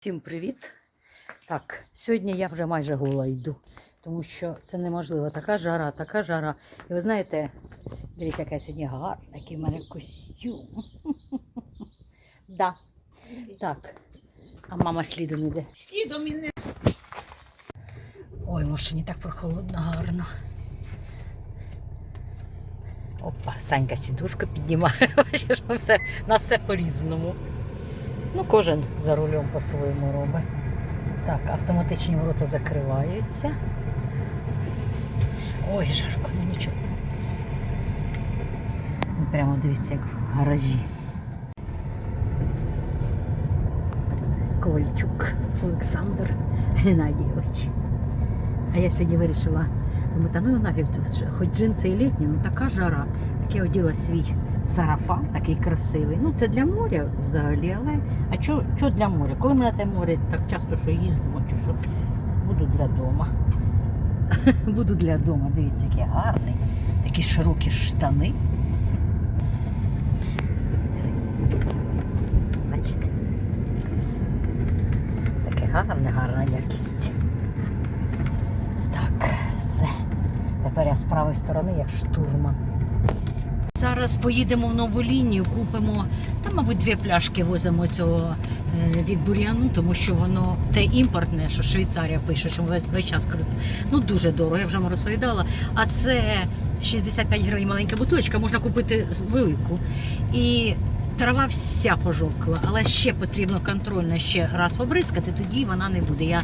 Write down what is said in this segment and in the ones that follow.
Всім привіт! Так, сьогодні я вже майже гола йду, тому що це неможливо. Така жара, така жара. І ви знаєте, дивіться, яка я сьогодні гарна, який в мене костюм. Да. Так. А мама слідом іде. Слідом і не Ой, машині так прохолодно, гарно. Опа, Санька сідушку піднімає. Бачиш, ми все, на все по-різному. Ну, кожен за рулем по-своєму робить. Так, автоматичні ворота закриваються. Ой, жарко, ну нічого. Ну, Прямо дивіться, як в гаражі. Ковальчук Олександр Геннадійович. А я сьогодні вирішила, думаю, та ну нафіг, хоч джинси і літні, ну така жара. Так я оділа свій сарафан, такий красивий. Ну це для моря взагалі, але а що, що для моря? Коли ми на те море так часто що їздимо, чи що буду для дома. Буду для дома. Дивіться, який гарний. Такі широкі штани. Бачите? Таке гарне, гарна якість. Так, все. Тепер я з правої сторони, як штурман. Зараз поїдемо в нову лінію, купимо, там, мабуть, дві пляшки возимо цього е, від бур'яну, тому що воно те імпортне, що Швейцарія пише, що весь, весь час користується. Ну дуже дорого, я вже вам розповідала. А це 65 гривень маленька бутилочка, можна купити велику. І трава вся пожовкла, але ще потрібно контрольно ще раз побризкати, тоді вона не буде. Я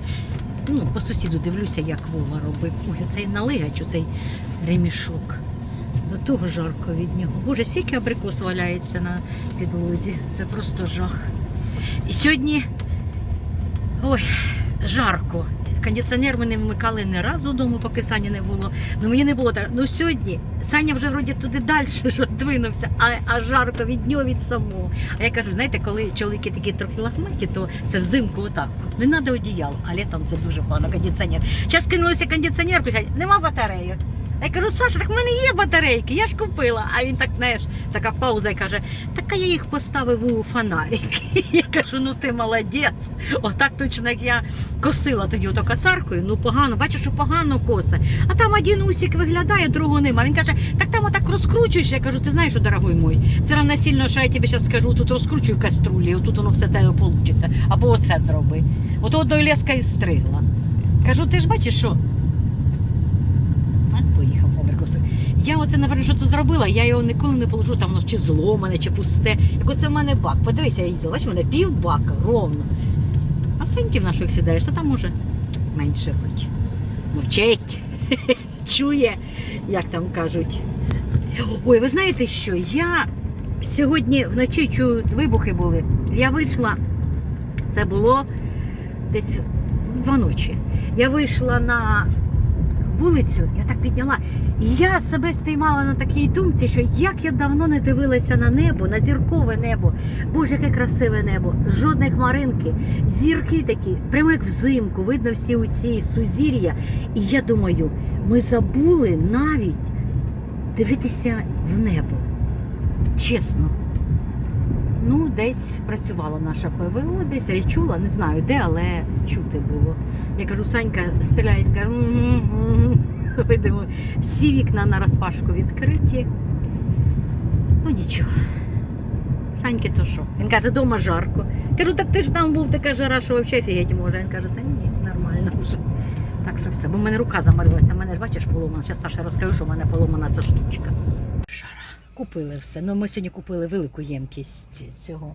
ну, по сусіду дивлюся, як Вова робив. Ой, оцей налигач, оцей ремішок. До того жарко від нього. Боже, скільки абрикос валяється на підлозі. Це просто жах. І сьогодні ой, жарко. Кондиціонер ми не вмикали ні разу вдома, поки Сані не було. Ну мені не було так. Ну сьогодні Саня вже вроді туди далі двинувся, а, а жарко від нього від самого. А я кажу, знаєте, коли чоловіки такі трохи лахматі, то це взимку отак. Не треба одіяло, а літом це дуже погано кондиціонер. Зараз кинулися кондиціонер, кажуть, нема батарейок. Я кажу, Саша, так в мене є батарейки, я ж купила. А він так, знаєш, така пауза і каже, так а я їх поставив у фонарик. Я кажу, ну ти молодець. Отак точно як я косила тоді ото косаркою, ну погано, бачу, що погано косе. А там один усік виглядає, другого нема. Він каже, так там отак розкручуєш. Я кажу, ти знаєш, що, дорогой мой, це равно сильно, що я тобі зараз скажу, тут розкручую каструлі, отут воно все тебе вийде. Або оце зроби. От одною леска і стригла. Кажу, ти ж бачиш, що Я оце, наприклад, що то зробила, я його ніколи не положу, там воно чи зломане, чи пусте. Як оце в мене бак. Подивися, я їздила, бачиш, в мене пів бака, ровно. А в сеньків наших сідаєш, то там може менше хоч. Мовчить, чує, як там кажуть. Ой, ви знаєте що? Я сьогодні вночі чую, вибухи були. Я вийшла, це було десь два ночі. Я вийшла на вулицю, я так підняла. І я себе спіймала на такій думці, що як я давно не дивилася на небо, на зіркове небо. Боже, яке красиве небо, жодної хмаринки, зірки такі, прямо як взимку, видно всі ці сузір'я. І я думаю, ми забули навіть дивитися в небо. Чесно. Ну, десь працювала наша ПВО, десь я чула, не знаю де, але чути. Я кажу, Санька стріляє, каже, видимо, всі вікна на розпашку відкриті. Ну нічого. Саньки то що? Він каже, дома жарко. Кажу, так ти ж там був така жара, що взагалі фігеть може. Він каже, та ні, нормально вже. Так що все, бо в мене рука замарилася, в мене ж бачиш поломана. Зараз Саша розкажу, що в мене поломана та штучка. Жара. Купили все. Ну, ми сьогодні купили велику ємкість цього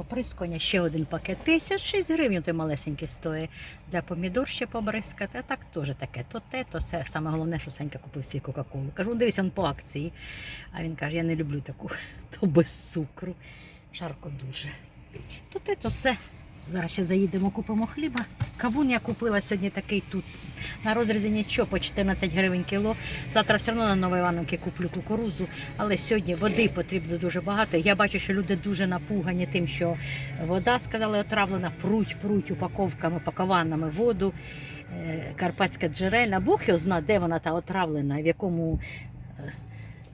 оприскування. Ще один пакет. 56 гривень той малесенький стоїть. Для помідор ще побризкати. А так теж таке. То те, то це. Саме головне, що Санька купив свій Кока-Колу. Кажу, «Ну, дивися він по акції. А він каже, я не люблю таку, то без цукру. Жарко дуже. То те, то все. Зараз ще заїдемо, купимо хліба. Кавун я купила сьогодні такий тут. На розрізі нічого по 14 гривень кіло. Завтра все одно на Новоівановці куплю кукурузу, але сьогодні води потрібно дуже багато. Я бачу, що люди дуже напугані тим, що вода, сказали, отравлена, пруть, пруть упаковками, пакованими воду. Е, Карпатська джерельна. Бог його зна, де вона та отравлена, в якому е,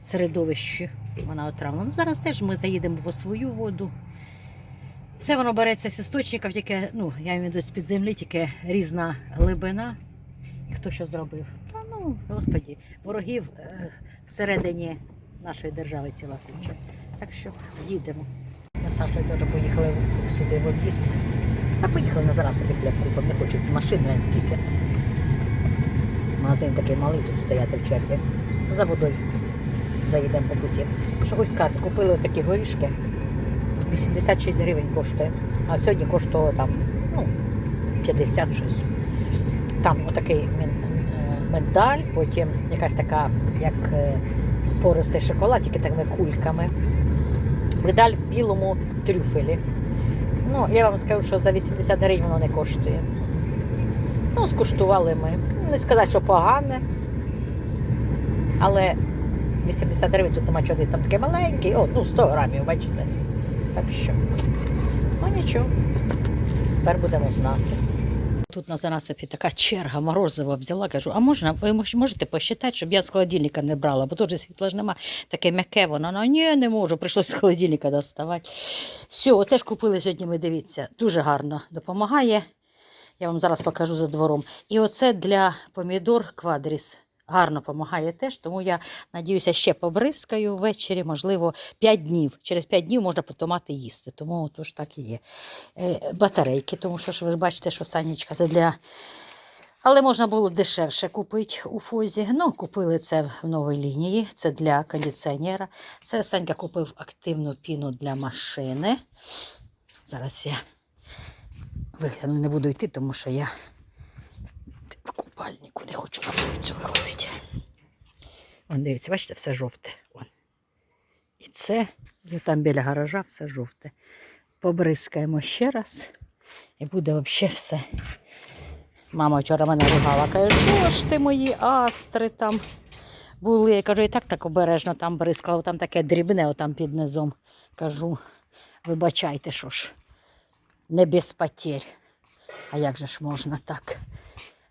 середовищі вона отравлена. Ну, зараз теж ми заїдемо по свою воду. Все воно береться з істочників, тільки, ну, я маю в з-під землі, тільки різна глибина. І хто що зробив? Та ну, господі, ворогів е, всередині нашої держави ціла куча. Так що їдемо. Ми з Сашою теж поїхали сюди в об'їзд. А поїхали на зараз собі хліб купимо, не хочуть машин скільки. Магазин такий малий тут стояти в черзі. За водою заїдемо по путі. Що хочу сказати, купили такі горішки. 86 гривень коштує. А сьогодні коштувало там ну, 50 щось. Там отакий е, медаль, потім якась така, як е, пористий шоколад, тільки такими кульками. Медаль в білому трюфелі. Ну, я вам скажу, що за 80 гривень воно не коштує. Ну, скуштували ми. Не сказати, що погане. Але 80 гривень тут нема чого, там таке маленький, о, ну 100 грамів, бачите. Так що, ну нічого, тепер будемо знати. Тут на Занасипі така черга морозива взяла, кажу, а можна, ви можете посчитати, щоб я з холодильника не брала, бо же світла ж нема, таке м'яке воно, ну ні, не можу, прийшлося з холодильника доставати. Все, оце ж купили сьогодні, ми дивіться, дуже гарно допомагає. Я вам зараз покажу за двором. І оце для помідор квадріс. Гарно допомагає теж, тому я надіюся, ще побризкаю ввечері, можливо, 5 днів. Через 5 днів можна томати їсти. Тому то ж так і є. Е, Батарейки, тому що ви ж бачите, що санічка це для. Але можна було дешевше купити у Фозі. Ну, купили це в новій лінії. Це для кондиціонера. Це Санька купив активну піну для машини. Зараз я вигляну, не буду йти, тому що я в купальнику не хочу на вулицю виходити. Вон дивіться, бачите, все жовте. Вон. І це, там біля гаража все жовте. Побризкаємо ще раз, і буде взагалі все. Мама вчора мене ругала, каже, що ж ти мої астри там були. Я кажу, і так так обережно там бризкала, там таке дрібне отам під низом. Кажу, вибачайте, що ж, не без потерь. А як же ж можна так?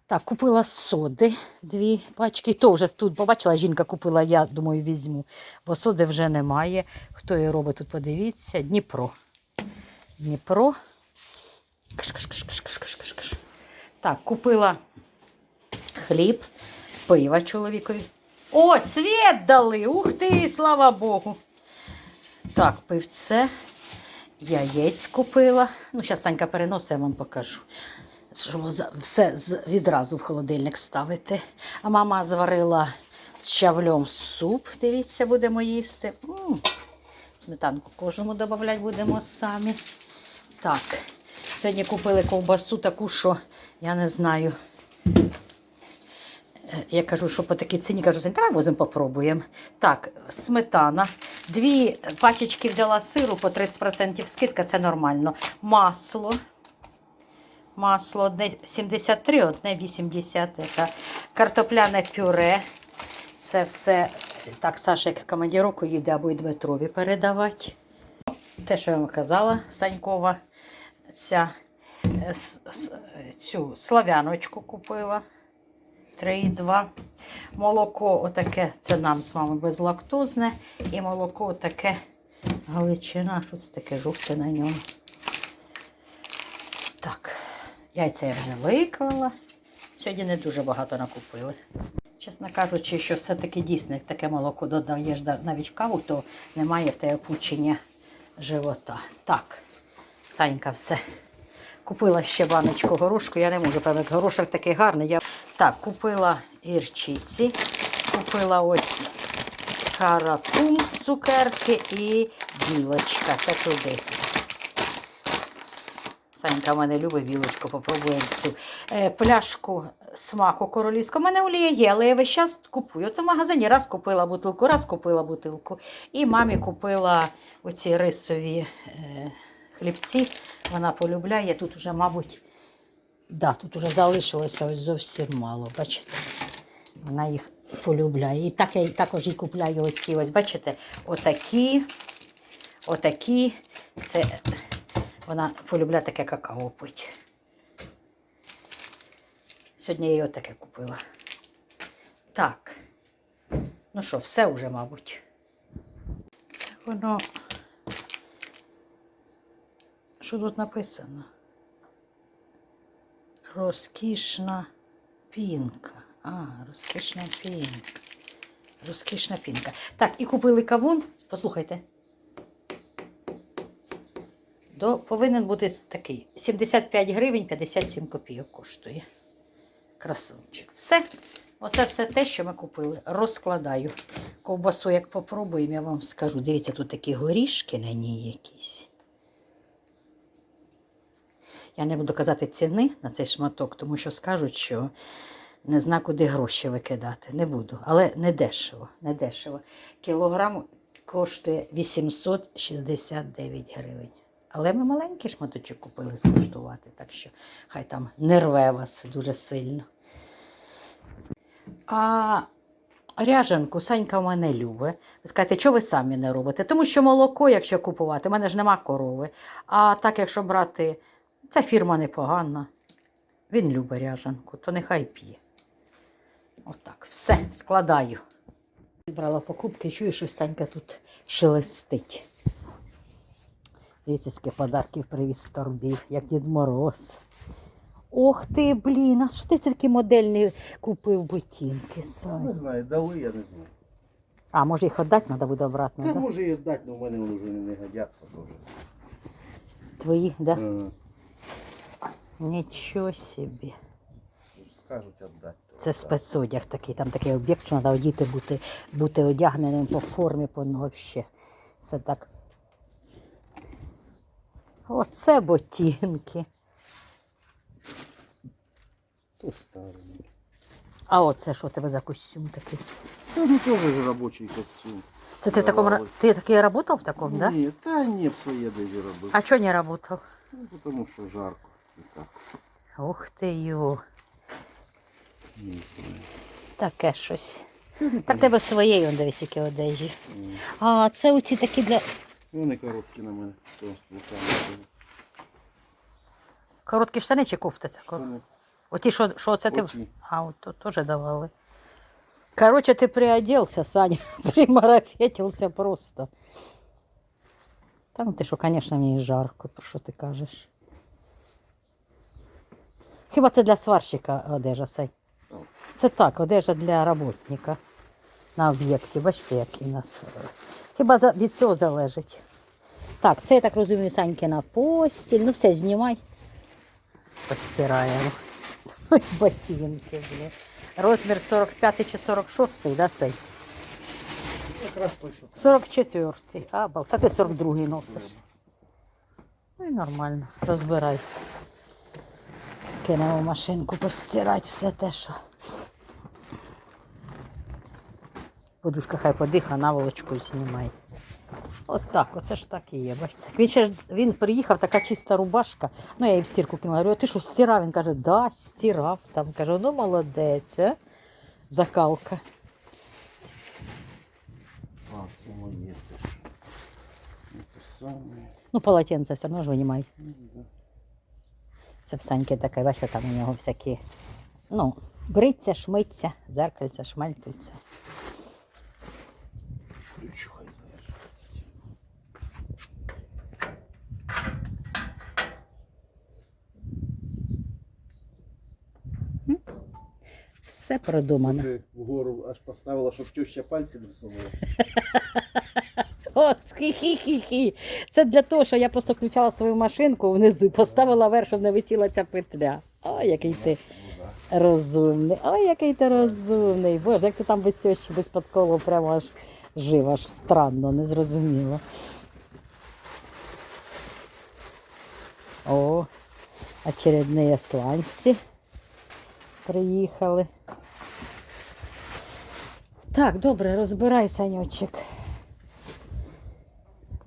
Так, купила соди, дві пачки. То вже тут побачила, жінка купила, я думаю, візьму. Бо соди вже немає. Хто її робить тут, подивіться. Дніпро. Дніпро. Каш-каш-каш-каш-каш-каш-каш. Так, купила хліб, пива чоловікові. О, світ дали! Ух ти, слава Богу. Так, пивце. Яєць купила. Ну, зараз Санька переносить, я вам покажу. Щоб все відразу в холодильник ставити. А мама зварила з щавлем суп. Дивіться, будемо їсти. М. Сметанку кожному додавати будемо самі. Так, сьогодні купили ковбасу таку, що я не знаю. Е, Я кажу, що по такій ціні кажу, давай возимо попробуємо. Так, сметана. Дві пачечки взяла сиру по 30% скидка, це нормально. Масло. Масло одне 73, одне 80. Це картопляне пюре. Це все так, Саша, як командіровку їде, або й Дмитрові передавати. Те, що я вам казала, Санькова, ця, е, цю славяночку купила. 3,2. Молоко отаке, це нам з вами безлактозне. І молоко отаке галичина. Що це таке жовте на ньому? Так, яйця я вже виклала. Сьогодні не дуже багато накупили. Чесно кажучи, що все-таки дійсно, як таке молоко додаєш навіть в каву, то немає в тебе пучення живота. Так, Санька, все. Купила ще баночку горошку. Я не можу пам'ятати, горошок такий гарний. Я... Так, купила гірчиці, купила ось каракум, цукерки і білочка. Це туди. Санька в мене любить білочку, попробуємо цю. Е, пляшку смаку королівського. У мене олія є, але я весь час купую. Це в магазині раз купила бутилку, раз купила бутилку. І мамі купила оці рисові е, хлібці. Вона полюбляє. Тут вже, мабуть, да, тут вже залишилося ось зовсім мало. Бачите? Вона їх полюбляє. І так я також їй купляю оці, ось, бачите, отакі, отакі. Це вона полюбляє таке какао пити. Сьогодні я їй отаке купила. Так. Ну що, все вже, мабуть. Це воно. Що тут написано? Розкішна пінка. А, розкішна пінка. Розкішна пінка. Так, і купили кавун. Послухайте. До, повинен бути такий. 75 гривень 57 копійок коштує. Красунчик. Все. Оце все те, що ми купили. Розкладаю. Ковбасу, як попробуємо, я вам скажу. Дивіться, тут такі горішки на ній якісь. Я не буду казати ціни на цей шматок, тому що скажуть, що не зна, куди гроші викидати. Не буду. Але не дешево. Не дешево. Кілограм коштує 869 гривень. Але ми маленький шматочок купили скуштувати, так що хай там не рве вас дуже сильно. А ряжанку Санька в мене любить. Ви скажете, що ви самі не робите? Тому що молоко, якщо купувати, в мене ж нема корови. А так, якщо брати, ця фірма непогана. Він любить ряжанку, то нехай п'є. Отак, все, складаю. Брала покупки, чую, що Санька тут шелестить. Дивіться, скільки подарків привіз з торбі, як Дід Мороз. Ох ти, блін, а що ти такі модельні купив ботинки, Сань? не знаю, дали, я не знаю. А, може їх віддати треба буде обратно, Та да? може і дати, але в мене вони вже не годяться теж. Твої, да? Ага. Нічого собі. Скажуть віддати. то Це віддати. спецодяг такий, там такий об'єкт, що треба одіти, бути, бути одягненим по формі, по ну, вообще. Це так. Оце ботинки. То старий. А оце що у тебе за костюм такий? Та ну теж ж робочий костюм. Це ти в такому ти такий працював в такому, да? Ні, та ні, своє де робив. А чого не працював? Ну, тому що жарко. І так. Ух ти йо. Не знаю. Таке щось. Так тебе своєї он дивись, які одежі. А це оці такі для. Вони короткі на мене. То руками. Короткі штани чи кофта ця? Вони Оті, що, що це ти. оці. А, от тут теж давали. Короче, ты приоделся, Саня, примарафетился просто. Та ну ти що, звісно, мені жарко, про що ти кажеш? Хіба це для сварщика одежа, Сань? Це так, одежа для роботника на об'єкті. Бачите, який у нас. Хіба від цього залежить. Так, це я так розумію, Санькина постіль. Ну все, знімай. Постираємо. Ой, ботинки, блін. Розмір 45 чи 46, да, Сей? Якраз точно. 44. А, бал. Та ти 42 носиш. Ну і нормально. Розбирай. Кинемо в машинку постирати все те, що. Подушка хай подиха, наволочку знімай. От так, оце ж так і є. Бачите. Він ще ж він приїхав, така чиста рубашка. Ну, я її в стірку кинула. Говорю, а ти що, стирав? Він каже, да, стирав. Там кажу, ну молодець, а? закалка. А, це моє теж. Ну, саме. Ну, полотенце все одно ж винімай. Ну. Це в Саньки таке, бачите, там у нього всякі, ну, бриться, шмиться, зеркальця, шмальтиться. Все продумано. Ти вгору аж поставила, щоб теща пальці всунула. О, хі-хі-хі-хі. Це для того, що я просто включала свою машинку внизу і поставила вверх, щоб не висіла ця петля. Ой, який ти розумний. Ой, який ти розумний. Боже, як ти там без тещі, без подколу прямо аж жив, аж странно, незрозуміло. О, очередні сланці приїхали. Так, добре, розбирай, Санючек.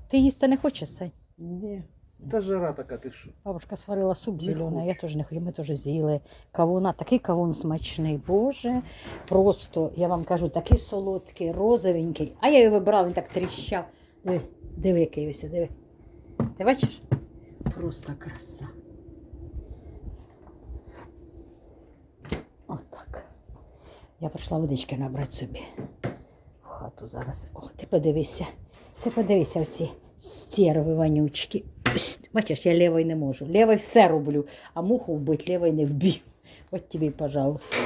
Ти їсти не хочеш, Сань? Ні. Та жара така, ти що? Бабушка сварила суп зелений, я теж не хочу, ми теж з'їли. Кавуна, такий кавун смачний, Боже. Просто, я вам кажу, такий солодкий, розовенький. А я його вибирала, він так тріщав. Диви, диви, який ось, диви. Ти бачиш? Просто краса. Отак. Я прийшла водички набрати собі. В хату зараз. О, ти подивися. Ти подивися оці стерви вонючки. Бачиш, я лівою не можу. Лівою все роблю, а муху вбити лівою не вб'ю. От тобі, пожалуйста.